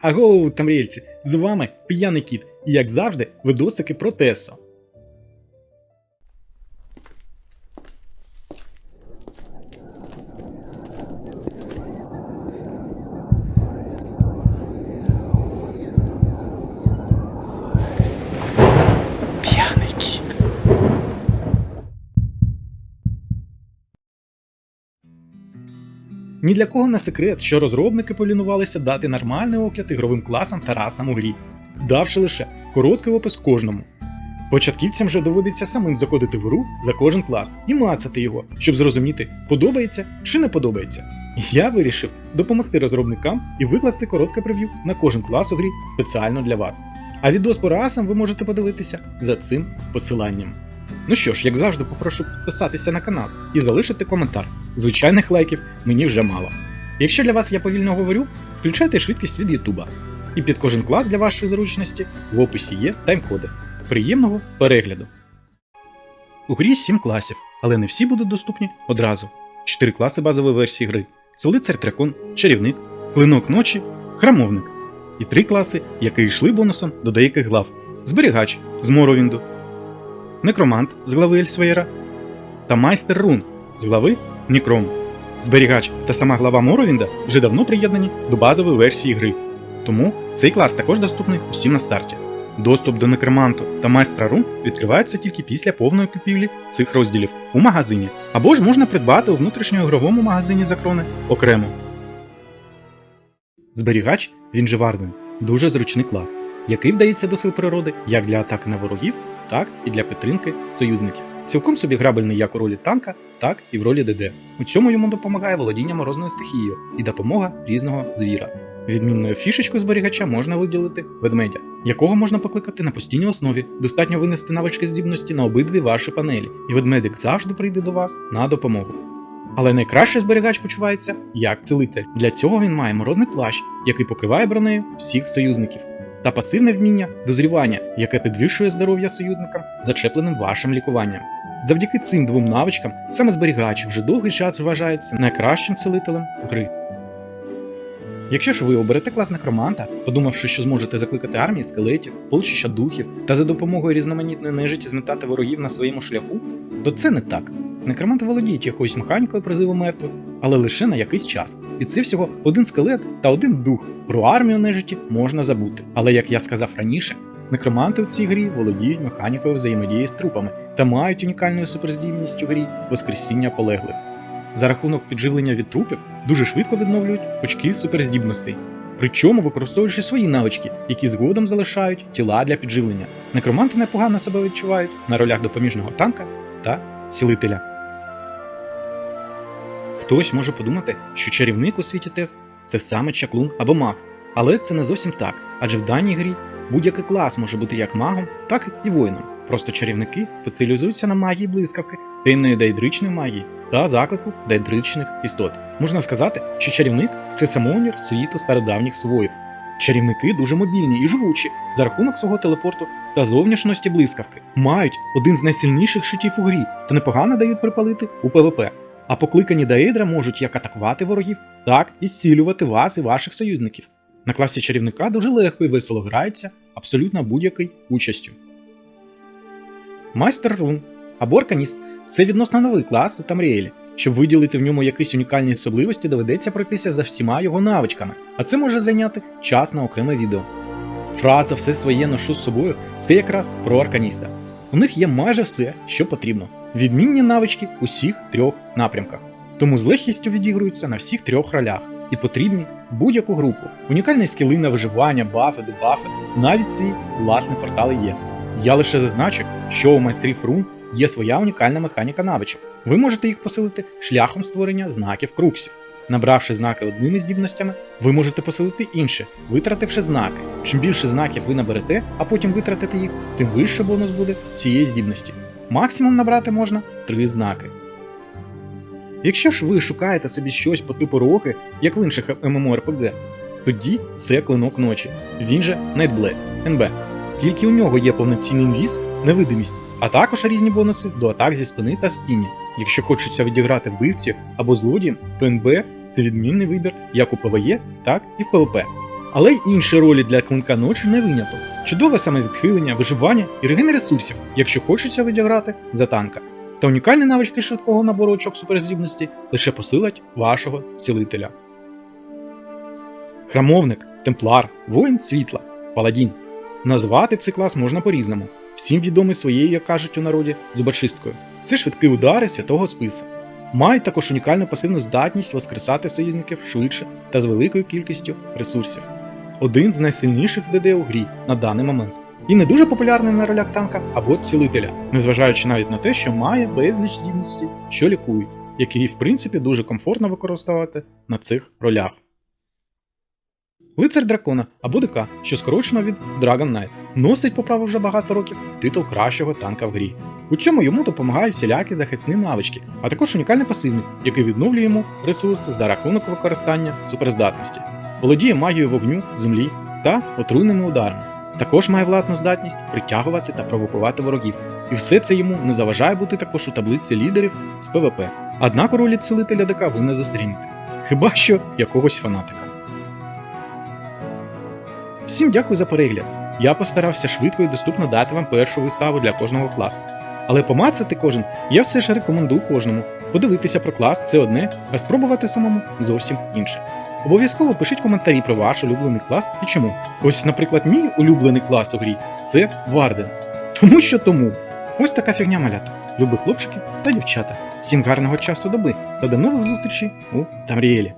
Агоу, тамрільці! З вами п'яний кіт, і як завжди, видосики про Тесо. Ні для кого не секрет, що розробники полінувалися дати нормальний огляд ігровим класам та расам у грі, давши лише короткий опис кожному. Початківцям же доводиться самим заходити в гру за кожен клас і мацати його, щоб зрозуміти, подобається чи не подобається. Я вирішив допомогти розробникам і викласти коротке прев'ю на кожен клас у грі спеціально для вас. А відос по расам ви можете подивитися за цим посиланням. Ну що ж, як завжди, попрошу підписатися на канал і залишити коментар. Звичайних лайків мені вже мало. Якщо для вас я повільно говорю, включайте швидкість від Ютуба. І під кожен клас для вашої зручності в описі є тайм-коди. Приємного перегляду! У грі 7 класів, але не всі будуть доступні одразу. 4 класи базової версії гри: це лицар Тракон, чарівник, клинок ночі, храмовник. І 3 класи, які йшли бонусом до деяких глав: зберігач з Моровінду, некромант з глави Ельсвейра та майстер рун з глави Нікром. Зберігач та сама глава Моровінда вже давно приєднані до базової версії гри, тому цей клас також доступний усім на старті. Доступ до некроманту та майстра рун відкривається тільки після повної купівлі цих розділів у магазині, або ж можна придбати у внутрішньоігровому магазині за крони окремо. Зберігач, він же Варден, дуже зручний клас, який вдається до сил природи як для атаки на ворогів, так і для підтримки союзників. Цілком собі грабельний як у ролі танка, так і в ролі ДД. У цьому йому допомагає володіння морозною стихією і допомога різного звіра. Відмінною фішечкою зберігача можна виділити ведмедя, якого можна покликати на постійній основі. Достатньо винести навички здібності на обидві ваші панелі, і ведмедик завжди прийде до вас на допомогу. Але найкраще зберігач почувається як цілитель. Для цього він має морозний плащ, який покриває бронею всіх союзників, та пасивне вміння дозрівання, яке підвищує здоров'я союзникам, зачепленим вашим лікуванням. Завдяки цим двом навичкам саме зберігач вже довгий час вважається найкращим цілителем гри. Якщо ж ви оберете клас некроманта, подумавши, що зможете закликати армії скелетів, полчища духів та за допомогою різноманітної нежиті зметати ворогів на своєму шляху, то це не так. Некроманти володіють якоюсь механікою призиву мертвих, але лише на якийсь час. І це всього один скелет та один дух. Про армію нежиті можна забути. Але як я сказав раніше, некроманти в цій грі володіють механікою взаємодії з трупами та мають унікальну суперздібність у грі воскресіння полеглих. За рахунок підживлення від трупів дуже швидко відновлюють очки суперздібностей. Причому використовуючи свої навички, які згодом залишають тіла для підживлення. Некроманти непогано себе відчувають на ролях допоміжного танка та цілителя. Хтось може подумати, що чарівник у світі Тес це саме чаклун або маг, але це не зовсім так, адже в даній грі будь-який клас може бути як магом, так і воїном. Просто чарівники спеціалізуються на магії блискавки, темної дейдричної магії та заклику дейдричних істот. Можна сказати, що чарівник це самовнір світу стародавніх своїв. Чарівники дуже мобільні і живучі за рахунок свого телепорту та зовнішності блискавки, мають один з найсильніших щитів у грі та непогано дають припалити у ПВП. А покликані Даедра можуть як атакувати ворогів, так і зцілювати вас і ваших союзників. На класі чарівника дуже легко і весело грається абсолютно будь-який участю. Майстер рун або арканіст це відносно новий клас у Тамріелі. Щоб виділити в ньому якісь унікальні особливості, доведеться пройтися за всіма його навичками, а це може зайняти час на окреме відео. Фраза все своє ношу з собою це якраз про арканіста. У них є майже все, що потрібно. Відмінні навички у всіх трьох напрямках. Тому з легкістю відігруються на всіх трьох ролях і потрібні в будь-яку групу. Унікальні скіли на виживання, бафи, дебафи, навіть свій власний портал є. Я лише зазначу, що у майстрів рун є своя унікальна механіка навичок. Ви можете їх посилити шляхом створення знаків круксів. Набравши знаки одними здібностями, ви можете посилити інші, витративши знаки. Чим більше знаків ви наберете, а потім витратите їх, тим вищий бонус буде цієї здібності. Максимум набрати можна 3 знаки. Якщо ж ви шукаєте собі щось по типу роки, як в інших MMORPG, тоді це клинок ночі, він же Nightblade, НБ. Тільки у нього є повноцінний інвіз, невидимість, а також різні бонуси до атак зі спини та стіні. Якщо хочеться відіграти вбивців або злодіїв, то НБ це відмінний вибір як у ПВЕ, так і в ПВП. Але й інші ролі для клинка ночі не виняток. Чудове самовідхилення, виживання і реген ресурсів, якщо хочеться відіграти за танка. Та унікальні навички швидкого набору очок суперздібності лише посилять вашого цілителя. Храмовник, темплар, воїн світла, паладін. Назвати цей клас можна по-різному. Всім відомий своєю, як кажуть у народі, зубочисткою. Це швидкі удари святого списа. Мають також унікальну пасивну здатність воскресати союзників швидше та з великою кількістю ресурсів. Один з найсильніших ДД у грі на даний момент. І не дуже популярний на ролях танка або цілителя, незважаючи навіть на те, що має безліч здібностей, що лікують, які в принципі дуже комфортно використовувати на цих ролях. Лицар дракона або ДК, що скорочено від Dragon Knight, носить по праву вже багато років титул кращого танка в грі. У цьому йому допомагають всілякі захисні навички, а також унікальний пасивник, який відновлює йому ресурси за рахунок використання суперздатності, володіє магією вогню, землі та отруйними ударами. Також має владну здатність притягувати та провокувати ворогів, і все це йому не заважає бути також у таблиці лідерів з ПВП. Однак у ролі цілителя ДК ви не зустрінете, хіба що якогось фанатика. Всім дякую за перегляд. Я постарався швидко і доступно дати вам першу виставу для кожного класу. Але помацати кожен я все ж рекомендую кожному. Подивитися про клас це одне, а спробувати самому зовсім інше. Обов'язково пишіть коментарі про ваш улюблений клас і чому. Ось, наприклад, мій улюблений клас у грі це Варден. Тому що тому. Ось така фігня малята. Люби хлопчики та дівчата. Всім гарного часу доби та до нових зустрічей у Тамріелі.